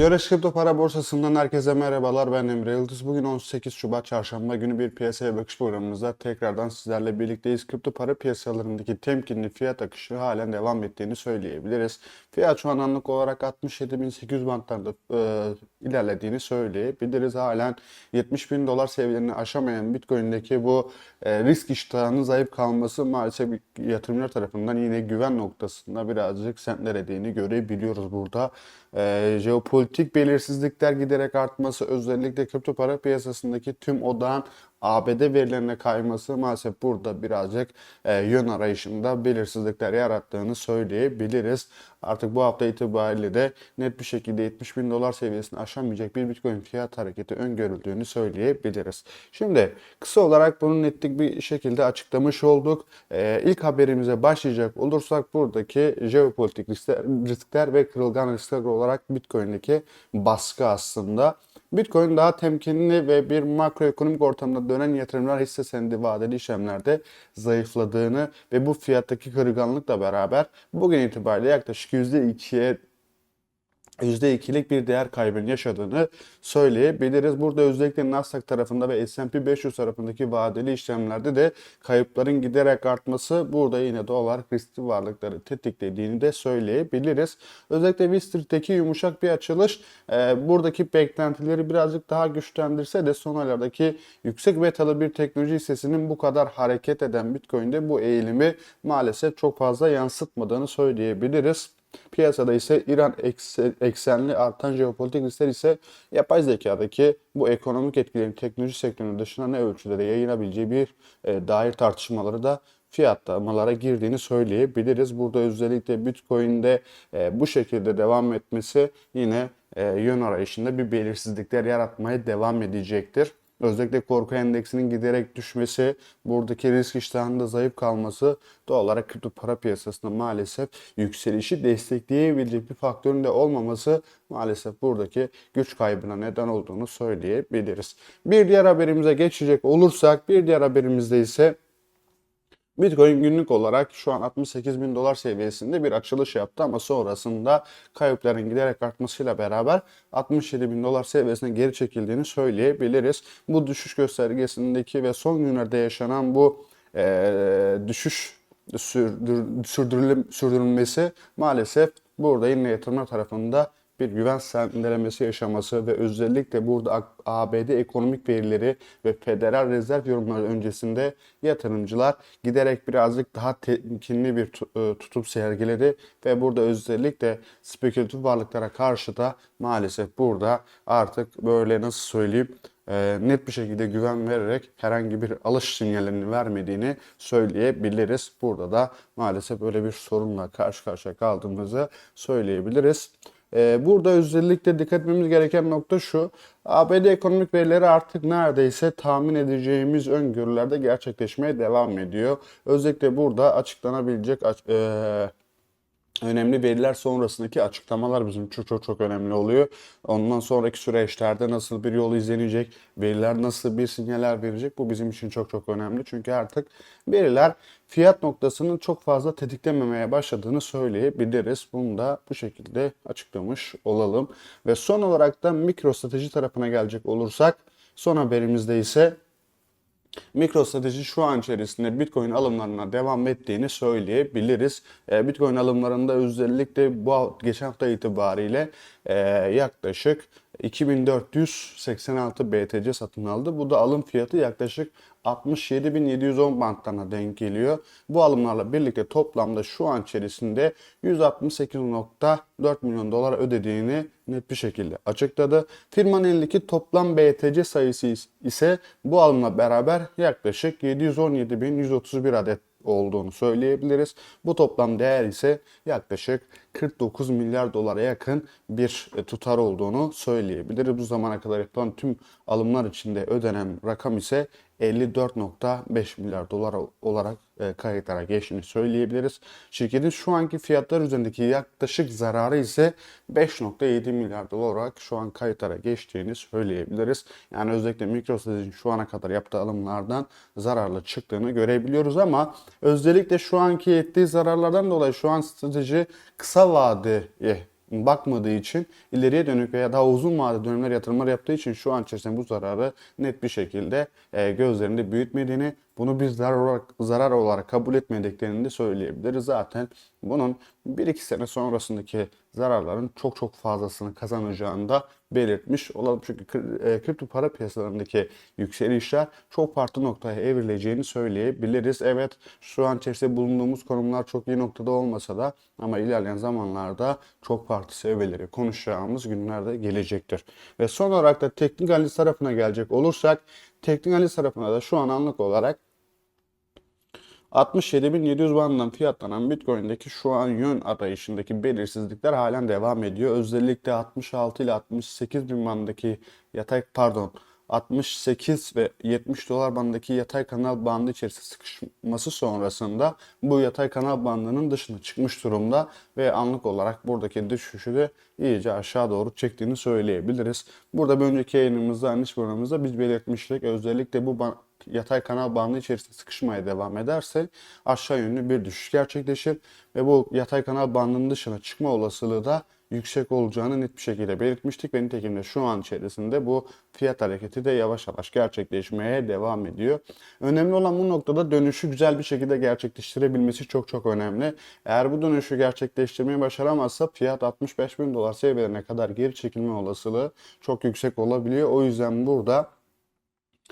Yöreş Kripto Para Borsası'ndan herkese merhabalar. Ben Emre Yıldız. Bugün 18 Şubat Çarşamba günü bir piyasaya bakış programımızda tekrardan sizlerle birlikteyiz. Kripto para piyasalarındaki temkinli fiyat akışı halen devam ettiğini söyleyebiliriz. Fiyat şu an anlık olarak 67.800 bantlarda e, ilerlediğini söyleyebiliriz. Halen 70 bin dolar seviyelerini aşamayan Bitcoin'deki bu e, risk iştahının zayıf kalması maalesef yatırımcılar tarafından yine güven noktasında birazcık sentlediğini görebiliyoruz burada. E, jeopolitik belirsizlikler giderek artması özellikle kripto para piyasasındaki tüm odağın ABD verilerine kayması maalesef burada birazcık e, yön arayışında belirsizlikler yarattığını söyleyebiliriz. Artık bu hafta itibariyle de net bir şekilde 70 bin dolar seviyesini aşamayacak bir Bitcoin fiyat hareketi öngörüldüğünü söyleyebiliriz. Şimdi kısa olarak bunu netlik bir şekilde açıklamış olduk. E, ilk haberimize başlayacak olursak buradaki jeopolitik riskler, riskler ve kırılgan riskler olarak Bitcoin'deki baskı aslında. Bitcoin daha temkinli ve bir makroekonomik ortamda dönen yatırımlar hisse senedi vadeli işlemlerde zayıfladığını ve bu fiyattaki kırılganlıkla beraber bugün itibariyle yaklaşık %2'ye %2'lik bir değer kaybını yaşadığını söyleyebiliriz. Burada özellikle Nasdaq tarafında ve S&P 500 tarafındaki vadeli işlemlerde de kayıpların giderek artması burada yine olarak riskli varlıkları tetiklediğini de söyleyebiliriz. Özellikle Wall yumuşak bir açılış e, buradaki beklentileri birazcık daha güçlendirse de son aylardaki yüksek betalı bir teknoloji hissesinin bu kadar hareket eden Bitcoin'de bu eğilimi maalesef çok fazla yansıtmadığını söyleyebiliriz. Piyasada ise İran eksenli artan jeopolitik riskler ise yapay zekadaki bu ekonomik etkilerin teknoloji sektörünün dışına ne ölçüde de yayınabileceği bir e, dair tartışmaları da fiyatlamalara girdiğini söyleyebiliriz. Burada özellikle Bitcoin'de e, bu şekilde devam etmesi yine e, yön arayışında bir belirsizlikler yaratmaya devam edecektir. Özellikle korku endeksinin giderek düşmesi, buradaki risk iştahında zayıf kalması doğal olarak kripto para piyasasında maalesef yükselişi destekleyebilecek bir faktörün de olmaması maalesef buradaki güç kaybına neden olduğunu söyleyebiliriz. Bir diğer haberimize geçecek olursak bir diğer haberimizde ise Bitcoin günlük olarak şu an 68 bin dolar seviyesinde bir açılış yaptı ama sonrasında kayıpların giderek artmasıyla beraber 67 bin dolar seviyesine geri çekildiğini söyleyebiliriz. Bu düşüş göstergesindeki ve son günlerde yaşanan bu e, düşüş sürdür, sürdürülmesi maalesef burada yine yatırımlar tarafında bir güven sendelemesi yaşaması ve özellikle burada ABD ekonomik verileri ve Federal Rezerv yorumları öncesinde yatırımcılar giderek birazcık daha temkinli bir e, tutum sergiledi ve burada özellikle spekülatif varlıklara karşı da maalesef burada artık böyle nasıl söyleyeyim e, net bir şekilde güven vererek herhangi bir alış sinyalini vermediğini söyleyebiliriz. Burada da maalesef böyle bir sorunla karşı karşıya kaldığımızı söyleyebiliriz. Ee, burada özellikle dikkat etmemiz gereken nokta şu. ABD ekonomik verileri artık neredeyse tahmin edeceğimiz öngörülerde gerçekleşmeye devam ediyor. Özellikle burada açıklanabilecek e, önemli veriler sonrasındaki açıklamalar bizim çok çok çok önemli oluyor. Ondan sonraki süreçlerde nasıl bir yol izlenecek, veriler nasıl bir sinyaller verecek bu bizim için çok çok önemli. Çünkü artık veriler fiyat noktasının çok fazla tetiklememeye başladığını söyleyebiliriz. Bunu da bu şekilde açıklamış olalım. Ve son olarak da mikro strateji tarafına gelecek olursak son haberimizde ise MicroStrateji şu an içerisinde Bitcoin alımlarına devam ettiğini söyleyebiliriz. E, Bitcoin alımlarında özellikle bu geçen hafta itibariyle e, yaklaşık 2486 BTC satın aldı. Bu da alım fiyatı yaklaşık 67.710 bantlarına denk geliyor. Bu alımlarla birlikte toplamda şu an içerisinde 168.4 milyon dolar ödediğini net bir şekilde açıkladı. Firmanın elindeki toplam BTC sayısı ise bu alımla beraber yaklaşık 717.131 adet olduğunu söyleyebiliriz. Bu toplam değer ise yaklaşık 49 milyar dolara yakın bir e, tutar olduğunu söyleyebiliriz. Bu zamana kadar yapılan tüm alımlar içinde ödenen rakam ise 54.5 milyar dolar olarak e, kayıtlara geçtiğini söyleyebiliriz. Şirketin şu anki fiyatlar üzerindeki yaklaşık zararı ise 5.7 milyar dolar olarak şu an kayıtlara geçtiğini söyleyebiliriz. Yani özellikle MicroStrategy'nin şu ana kadar yaptığı alımlardan zararlı çıktığını görebiliyoruz ama özellikle şu anki ettiği zararlardan dolayı şu an strateji kısa vadeye bakmadığı için ileriye dönük veya daha uzun vadeli dönemler yatırımlar yaptığı için şu an içerisinde bu zararı net bir şekilde e, gözlerinde büyütmediğini bunu biz zarar olarak, zarar olarak kabul etmediklerini de söyleyebiliriz. Zaten bunun 1-2 sene sonrasındaki zararların çok çok fazlasını kazanacağını da belirtmiş olalım. Çünkü e, kripto para piyasalarındaki yükselişler çok farklı noktaya evrileceğini söyleyebiliriz. Evet şu an içerisinde bulunduğumuz konumlar çok iyi noktada olmasa da ama ilerleyen zamanlarda çok farklı seviyeleri konuşacağımız günlerde gelecektir. Ve son olarak da teknik analiz tarafına gelecek olursak teknik analiz tarafına da şu an anlık olarak 67.700 bandından fiyatlanan Bitcoin'deki şu an yön arayışındaki belirsizlikler halen devam ediyor. Özellikle 66 ile 68 bin bandındaki yatay pardon 68 ve 70 dolar bandındaki yatay kanal bandı içerisinde sıkışması sonrasında bu yatay kanal bandının dışına çıkmış durumda ve anlık olarak buradaki düşüşü de iyice aşağı doğru çektiğini söyleyebiliriz. Burada bir önceki yayınımızda, analiz programımızda biz belirtmiştik. Özellikle bu yatay kanal bandı içerisinde sıkışmaya devam ederse aşağı yönlü bir düşüş gerçekleşir ve bu yatay kanal bandının dışına çıkma olasılığı da yüksek olacağını net bir şekilde belirtmiştik ve nitekim de şu an içerisinde bu fiyat hareketi de yavaş yavaş gerçekleşmeye devam ediyor. Önemli olan bu noktada dönüşü güzel bir şekilde gerçekleştirebilmesi çok çok önemli. Eğer bu dönüşü gerçekleştirmeyi başaramazsa fiyat 65 bin dolar seviyelerine kadar geri çekilme olasılığı çok yüksek olabiliyor. O yüzden burada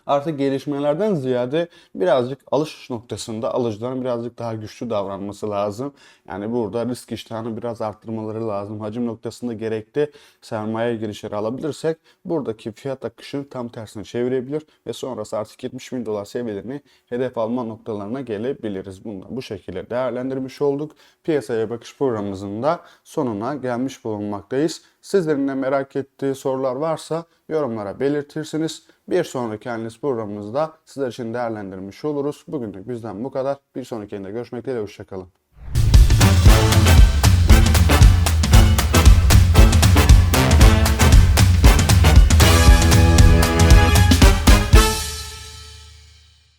artık gelişmelerden ziyade birazcık alış noktasında alıcıların birazcık daha güçlü davranması lazım. Yani burada risk iştahını biraz arttırmaları lazım. Hacim noktasında gerekli sermaye girişleri alabilirsek buradaki fiyat akışını tam tersine çevirebilir ve sonrası artık 70 bin dolar seviyelerini hedef alma noktalarına gelebiliriz. Bunu bu şekilde değerlendirmiş olduk. Piyasaya bakış programımızın da sonuna gelmiş bulunmaktayız. Sizlerin de merak ettiği sorular varsa yorumlara belirtirsiniz. Bir sonraki analiz programımızda sizler için değerlendirmiş oluruz. Bugünlük bizden bu kadar. Bir sonraki yayında görüşmek dileğiyle. Hoşçakalın.